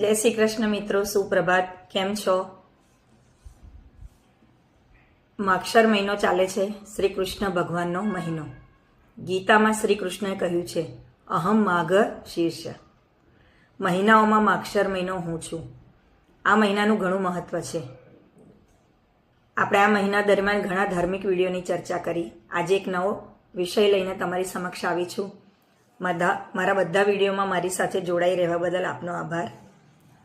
જય શ્રી કૃષ્ણ મિત્રો, સુપ્રભાત. કેમ છો? માક્ષર મહિનો ચાલે છે શ્રી કૃષ્ણ ભગવાનનો મહિનો. ગીતામાં શ્રી કૃષ્ણએ કહ્યું છે, અહમ માઘ શીર્ષ. મહિનાઓમાં માક્ષર મહિનો હું છું. આ મહિનાનું ઘણું મહત્વ છે. આપણે આ મહિના દરમિયાન ઘણા ધાર્મિક વિડીયોની ચર્ચા કરી. આજે એક નવો વિષય લઈને તમારી સમક્ષ આવી છું. મારા બધા વિડીયોમાં મારી સાથે જોડાઈ રહેવા બદલ આપનો આભાર.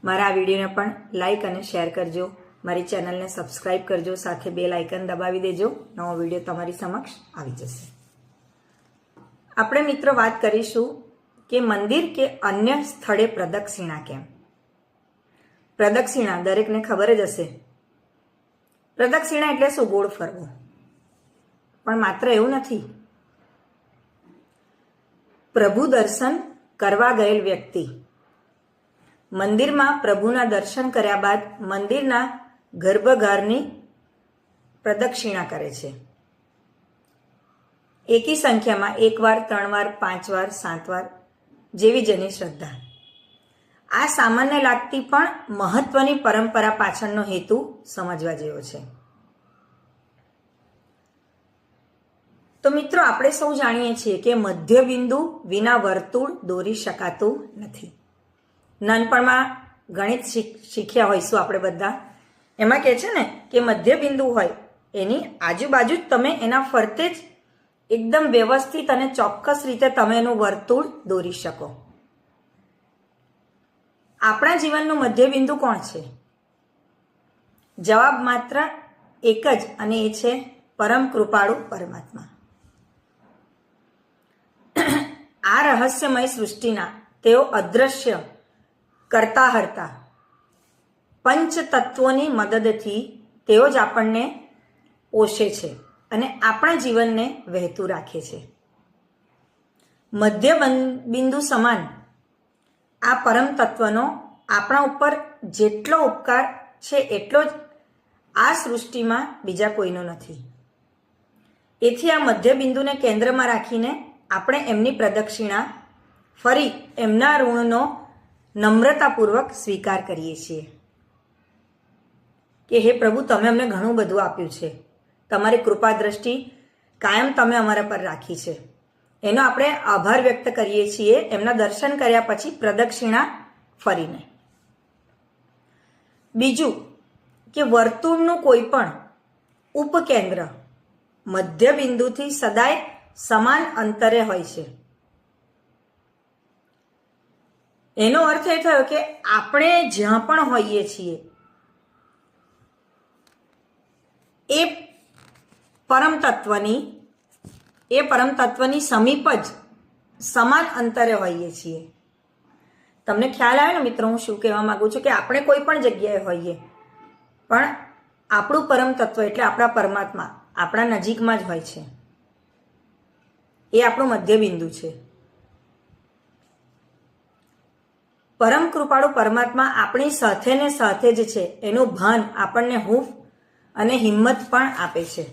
મારા આ વિડીયોને પણ લાઇક અને શેર કરજો. મારી ચેનલને સબસ્ક્રાઇબ કરજો. સાથે બે લાઇકન દબાવી દેજો. નવો વીડિયો તમારી સમક્ષ આવી જશે. આપણે મિત્રો વાત કરીશું કે મંદિર કે અન્ય સ્થળે પ્રદક્ષિણા કેમ? પ્રદક્ષિણા દરેકને ખબર જ હશે. પ્રદક્ષિણા એટલે શું? ગોળ ફરવું. પણ માત્ર એવું નથી. પ્રભુ દર્શન કરવા ગયેલ વ્યક્તિ મંદિરમાં પ્રભુના દર્શન કર્યા બાદ મંદિરના ગર્ભગારની પ્રદક્ષિણા કરે છે. એકી સંખ્યામાં એક વાર, ત્રણ વાર, પાંચ વાર, સાત વાર જેવી જેની શ્રદ્ધા. આ સામાન્ય લાગતી પણ મહત્વની પરંપરા પાછળનો હેતુ સમજવા જેવો છે. તો મિત્રો, આપણે સૌ જાણીએ છીએ કે મધ્યબિંદુ વિના વર્તુળ દોરી શકાતું નથી. નાનપણમાં ગણિત શીખ્યા હોઈશું આપણે બધા. એમાં કહે છે ને કે મધ્યબિંદુ હોય, એની આજુબાજુ જ તમે એના ફરતે જ એકદમ વ્યવસ્થિત અને ચોક્કસ રીતે તમે એનું વર્તુળ દોરી શકો. આપણા જીવનનું મધ્યબિંદુ કોણ છે? જવાબ માત્ર એક જ અને એ છે પરમ કૃપાળુ પરમાત્મા. આ રહસ્યમય સૃષ્ટિના, તેઓ અદ્રશ્ય કરતા હરતા. પંચ તત્વોની મદદથી તેઓ જ આપણને પોષે છે અને આપણા જીવનને વહેતું રાખે છે. મધ્ય બિંદુ સમાન. આ પરમ તત્વનો આપણા ઉપર જેટલો ઉપકાર છે એટલો જ આ સૃષ્ટિમાં બીજા કોઈનો નથી. એથી આ મધ્ય બિંદુને કેન્દ્રમાં રાખીને આપણે એમની પ્રદક્ષિણા ફરી એમના ઋણનો નમ્રતાપૂર્વક સ્વીકાર કરીએ છીએ કે હે પ્રભુ, તમે અમને ઘણું બધું આપ્યું છે. તમારી કૃપા દ્રષ્ટિ કાયમ તમે અમારા પર રાખી છે. એનો આપણે આભાર વ્યક્ત કરીએ છીએ. એમના દર્શન કર્યા પછી પ્રદક્ષિણા ફરીને. બીજું કે વર્તુળનું કોઈ પણ ઉપકેન્દ્ર મધ્ય બિંદુથી સદાય સમાન અંતરે હોય છે. એનો અર્થ એ થયો કે આપણે જ્યાં પણ હોઈએ છીએ, એ પરમ તત્વની એ પરમ તત્વની સમીપ જ સમાન અંતરે હોઈએ છીએ. તમને ખ્યાલ આવે ને મિત્રો, હું શું કહેવા માગું છું કે આપણે કોઈ પણ જગ્યાએ હોઈએ, પણ આપણું પરમ તત્વ એટલે આપણા પરમાત્મા, આપણા નજીકમાં જ હોય છે. એ આપણું મધ્યબિંદુ છે. પરમ કૃપાળુ પરમાત્મા આપણી સાથે ને સાથે જ છે. એનું ભાન આપણને હૂફ અને હિંમત પણ આપે છે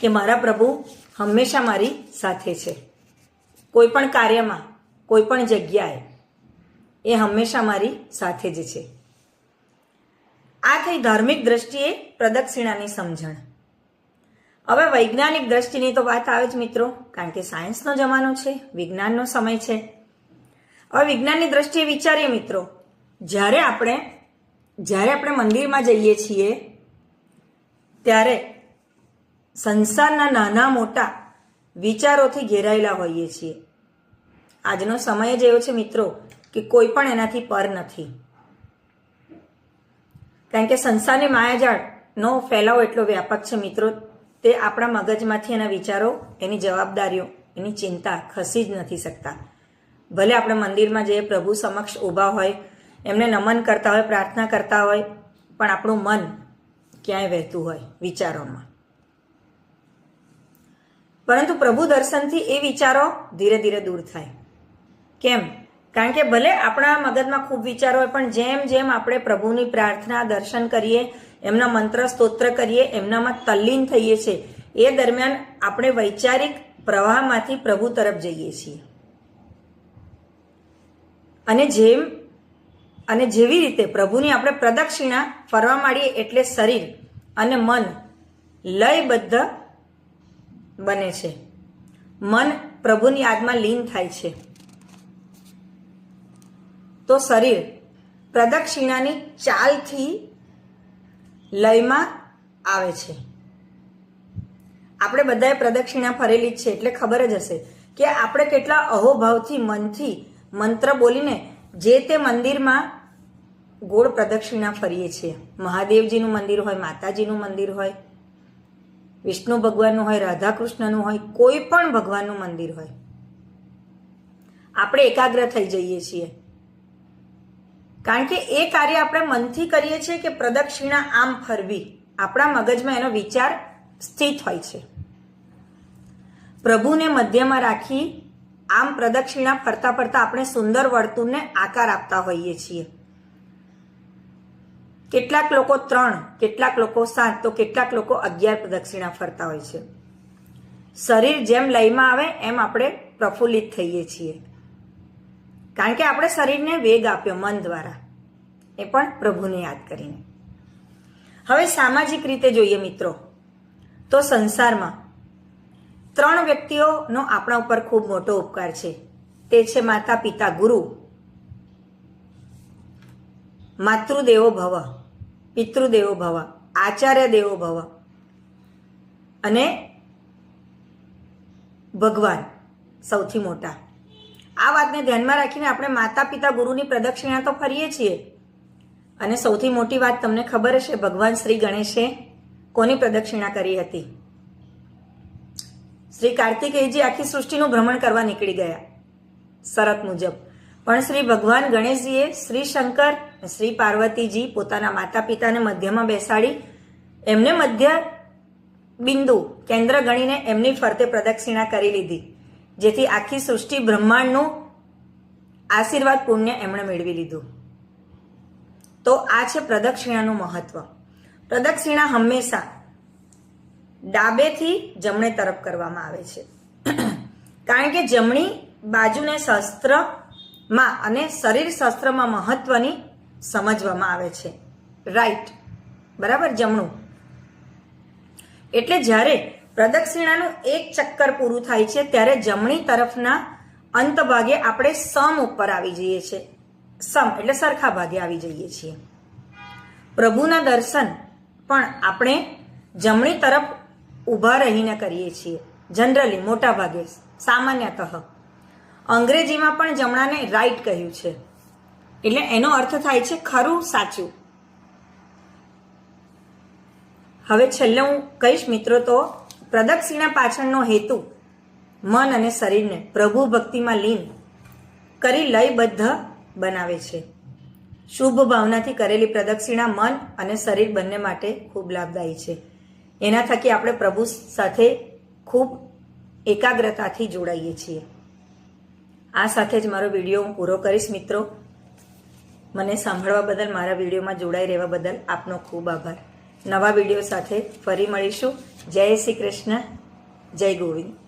કે મારા પ્રભુ હંમેશા મારી સાથે છે. કોઈ પણ કાર્યમાં કોઈ પણ જગ્યાએ એ હંમેશા મારી સાથે જ છે. આ થઈ ધાર્મિક દ્રષ્ટિએ પ્રદક્ષિણાની સમજણ. હવે વૈજ્ઞાનિક દ્રષ્ટિની તો વાત આવે જ મિત્રો, કારણ કે સાયન્સનો જમાનો છે, વિજ્ઞાનનો સમય છે. હવે વિજ્ઞાનની દ્રષ્ટિએ વિચારીએ મિત્રો, જ્યારે આપણે જ્યારે આપણે મંદિરમાં જઈએ છીએ, ત્યારે સંસારના નાના મોટા વિચારોથી ઘેરાયેલા હોઈએ છીએ. આજનો સમય જ એવો છે મિત્રો કે કોઈ પણ એનાથી પર નથી. કારણ કે સંસારની માયાજાળનો ફેલાવો એટલો વ્યાપક છે મિત્રો, તે આપણા મગજમાંથી એના વિચારો, એની જવાબદારીઓ, એની ચિંતા ખસી જ નથી શકતા. ભલે આપણે મંદિરમાં જઈએ, પ્રભુ સમક્ષ ઊભા હોય, એમને નમન કરતા હોય, પ્રાર્થના કરતા હોય, પણ આપણું મન ક્યાંય વહેતું હોય વિચારોમાં. પરંતુ પ્રભુ દર્શનથી એ વિચારો ધીરે ધીરે દૂર થાય. કેમ? કારણ કે ભલે આપણા મગજમાં ખૂબ વિચારો હોય, પણ જેમ જેમ આપણે પ્રભુની પ્રાર્થના, દર્શન કરીએ, એમના મંત્ર સ્તોત્ર કરીએ, એમનામાં તલ્લીન થઈએ છીએ એ દરમિયાન આપણે વૈચારિક પ્રવાહમાંથી પ્રભુ તરફ જઈએ છીએ. અને જેમ, અને જેવી રીતે પ્રભુની આપણે પ્રદક્ષિણા ફરવા માંડીએ એટલે શરીર અને મન લયબદ્ધ બને છે. મન પ્રભુની યાદમાં લીન થાય છે. તો શરીર પ્રદક્ષિણાની ચાલથી લયમાં આવે છે. આપણે બધાએ પ્રદક્ષિણા ફરેલી જ છે એટલે ખબર જ હશે કે આપણે કેટલા અહોભાવથી મનથી મંત્ર બોલીને જે તે મંદિરમાં ગોળ પ્રદક્ષિણા ફરીએ છીએ. મહાદેવજીનું મંદિર હોય, માતાજીનું મંદિર હોય, વિષ્ણુ ભગવાનનું હોય રાધા કૃષ્ણનું હોય, કોઈ પણ ભગવાનનું મંદિર હોય. આપણે એકાગ્ર થઈ જઈએ છીએ. કારણ કે એ કાર્ય આપણે મનથી કરીએ છીએ કે પ્રદક્ષિણા આમ ફરવી. આપણા મગજમાં એનો વિચાર સ્થિત હોય છે. પ્રભુને મધ્યમાં રાખી આમ પ્રદક્ષિણા ફરતા ફરતા આપણે સુંદર વર્તુળને આકાર આપતા હોઈએ છીએ. કેટલાક લોકો ત્રણ, કેટલાક લોકો સાત, તો કેટલાક લોકો અગિયાર પ્રદક્ષિણા ફરતા હોય છે. શરીર જેમ લયમાં આવે એમ આપણે પ્રફુલ્લિત થઈએ છીએ. કારણ કે આપણે શરીરને વેગ આપ્યો મન દ્વારા. એ પણ પ્રભુને યાદ કરીને. હવે સામાજિક રીતે જોઈએ મિત્રો, તો સંસારમાં ત્રણ વ્યક્તિઓનો આપણા ઉપર ખૂબ મોટો ઉપકાર છે. તે છે માતા પિતા ગુરુ, માતૃદેવો ભવ, પિતૃદેવો ભવ, આચાર્ય દેવો ભવ અને ભગવાન સૌથી મોટા. આ વાતને ધ્યાનમાં રાખીને આપણે માતા પિતા ગુરુની પ્રદક્ષિણા તો ફરીએ છીએ. અને સૌથી મોટી વાત તમને ખબર હશે, ભગવાન શ્રી ગણેશે કોની પ્રદક્ષિણા કરી હતી? શ્રી કાર્તિકેયજી આખી સૃષ્ટિનું ભ્રમણ કરવા નીકળી ગયા, શરત મુજબ. પણ શ્રી ભગવાન ગણેશજીએ શ્રી શંકર શ્રી પાર્વતીજી પોતાના માતા પિતાને મધ્યમાં બેસાડી, એમને મધ્ય બિંદુ કેન્દ્ર ગણીને એમની ફરતે પ્રદક્ષિણા કરી લીધી, જેથી આખી સૃષ્ટિ બ્રહ્માંડનું આશીર્વાદ પુણ્ય એમણે મેળવી લીધું. તો આ છે પ્રદક્ષિણાનું મહત્વ. પ્રદક્ષિણા હંમેશા ડાબેથી જમણે તરફ કરવામાં આવે છે. કારણ કે જમણી બાજુને શસ્ત્રમાં અને શરીર શસ્ત્રમાં મહત્વની સમજવામાં આવે છે. રાઈટ બરાબર? જમણું. એટલે જ્યારે પ્રદક્ષિણાનું એક ચક્કર પૂરું થાય છે, ત્યારે જમણી તરફના અંત ભાગે આપણે સમ ઉપર આવી જઈએ છીએ સમ, એટલે સરખા ભાગે આવી જઈએ છીએ. પ્રભુના દર્શન પણ આપણે જમણી તરફ ઊભા રહીને કરીએ છીએ. જનરલી મોટા ભાગે સામાન્યતઃ. અંગ્રેજીમાં પણ જમણાને રાઈટ કહ્યું છે. એટલે એનો અર્થ થાય છે ખરું, સાચું. હવે છેલ્લે હું કહીશ, મિત્રો, તો પ્રદક્ષિણા પાછળનો હેતુ, મન અને શરીરને પ્રભુ ભક્તિમાં લીન કરી લયબદ્ધ બનાવે છે. શુભ ભાવનાથી કરેલી પ્રદક્ષિણા મન અને શરીર બંને માટે ખૂબ લાભદાયી છે. એના થકી આપણે પ્રભુ સાથે ખૂબ એકાગ્રતાથી જોડાઈએ છીએ. આ સાથે જ મારો વીડિયો હું પૂરો કરીશ, મિત્રો. મને સાંભળવા બદલ, મારા વિડીયોમાં જોડાઈ રહેવા બદલ આપનો ખૂબ આભાર. નવા વીડિયો સાથે ફરી મળીશું. જય શ્રી કૃષ્ણ. જય ગોવિંદ.